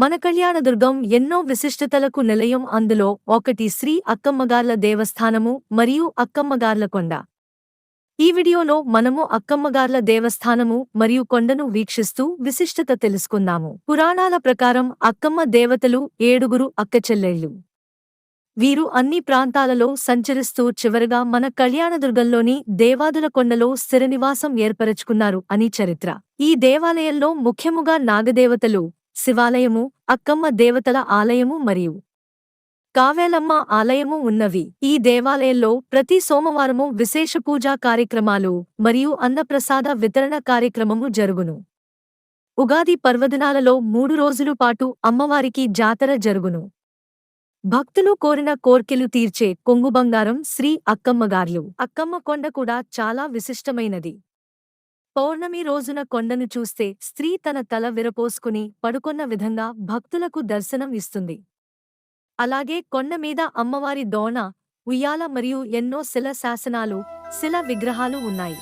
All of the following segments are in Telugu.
మన కళ్యాణదుర్గం ఎన్నో విశిష్టతలకు నిలయం అందులో ఒకటి శ్రీ అక్కమ్మగార్ల దేవస్థానము మరియు అక్కమ్మగార్ల కొండ. ఈ వీడియోలో మనము అక్కమ్మగార్ల దేవస్థానము మరియు కొండను వీక్షిస్తూ విశిష్టత తెలుసుకుందాము. పురాణాల ప్రకారం అక్కమ్మ దేవతలు ఏడుగురు అక్కచెల్లెళ్ళు వీరు అన్ని ప్రాంతాలలో సంచరిస్తూ చివరగా మన కళ్యాణదుర్గంలోని దేవాదుల కొండలో స్థిరనివాసం ఏర్పరచుకున్నారు అని చరిత్ర. ఈ దేవాలయంలో ముఖ్యముగా నాగదేవతలు శివాలయము అక్కమ్మ దేవతల ఆలయము మరియు కావేలమ్మ ఆలయము ఉన్నవి. ఈ దేవాలయంలో ప్రతి సోమవారము విశేష పూజా కార్యక్రమాలు మరియు అన్నప్రసాద వితరణ కార్యక్రమము జరుగును. ఉగాది పర్వదినాలలో మూడు రోజులు పాటు అమ్మవారికి జాతర జరుగును. భక్తులు కోరిన కోర్కెలు తీర్చే కొంగు బంగారం శ్రీ అక్కమ్మగార్లు అక్కమ్మ కొండ కూడా చాలా విశిష్టమైనది. పౌర్ణమి రోజున కొండను చూస్తే స్త్రీ తన తల విరపోసుకుని పడుకొన్న విధంగా భక్తులకు దర్శనం ఇస్తుంది. అలాగే కొండ మీద అమ్మవారి దోణ ఉయ్యాల మరియు ఎన్నో శిల శాసనాలు శిల విగ్రహాలు ఉన్నాయి.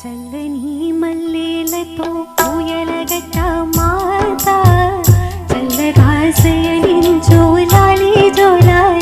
చల్లని మల్లెలతో చల్లగా శయనించు లాలి జోలాలి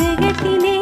ಜಗತ್ತಿನೇ